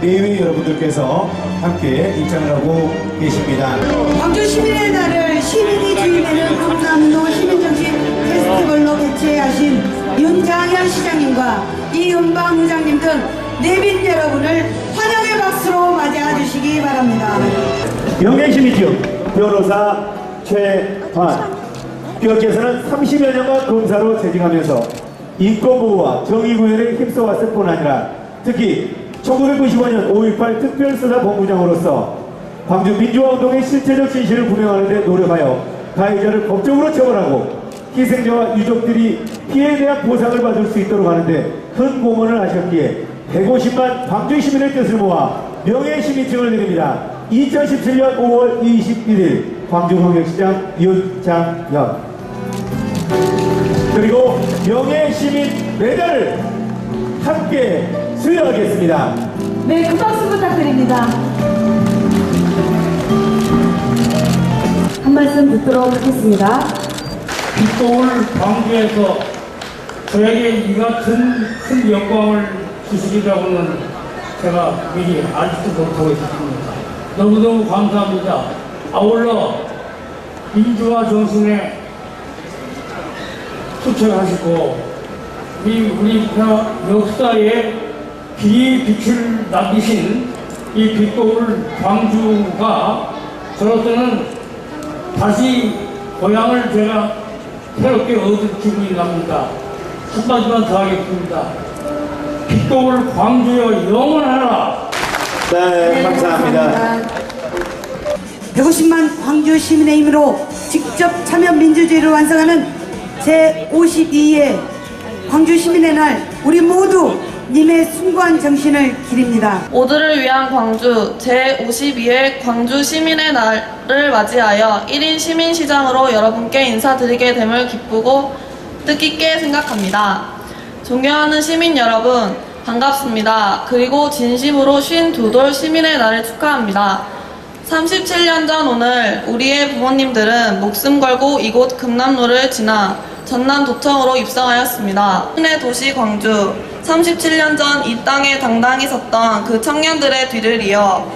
내외 여러분들께서 함께 입장을 하고 계십니다. 광주 시민의 날을 시민이 주인되는 강남도 시민정신 페스티벌로 개최하신 윤장현 시장님과 이은방 의장님 등 내빈 여러분을 환영의 박수로 맞이해 주시기 바랍니다. 명예시민증 변호사 최환 교육께서는 30여 년간 검사로 재직하면서 인권보호와 정의구현에 힘써왔을 뿐 아니라 특히 1995년 5.18 특별수사 본부장으로서 광주 민주화운동의 실체적 진실을 구명하는 데 노력하여 가해자를 법적으로 처벌하고 희생자와 유족들이 피해에 대한 보상을 받을 수 있도록 하는데 큰 공헌을 하셨기에 150만 광주 시민의 뜻을 모아 명예시민증을 드립니다. 2017년 5월 21일 광주광역시장 윤장현 그리고 명예시민 메달을 함께 수여하겠습니다. 네, 큰 박수 부탁드립니다. 한 말씀 듣도록 하겠습니다. 빛동을 광주에서 저에게 이 같은 큰 영광을 주시리라고는 제가 미리 알지도 못하고 있습니다. 너무너무 감사합니다. 아울러 민주화 정신에 투철하시고 우리, 우리 역사에 비 빛을 남기신 이 빛동을 광주가 저로서는 다시 고향을 제가 새롭게 얻은 기분이 납니다. 한마디만 더 하겠습니다. 빛동을 광주여 영원하라! 네, 감사합니다. 150만 광주 시민의 힘으로 직접 참여 민주주의를 완성하는 제52회 광주 시민의 날 우리 모두 님의 숭고한 정신을 기립니다. 모두를 위한 광주 제52회 광주 시민의 날을 맞이하여 1인 시민시장으로 여러분께 인사드리게 됨을 기쁘고 뜻깊게 생각합니다. 존경하는 시민 여러분, 반갑습니다. 그리고 진심으로 52돌 시민의 날을 축하합니다. 37년 전 오늘 우리의 부모님들은 목숨 걸고 이곳 금남로를 지나 전남 도청으로 입성하였습니다. 춘의 도시 광주, 37년 전 이 땅에 당당히 섰던 그 청년들의 뒤를 이어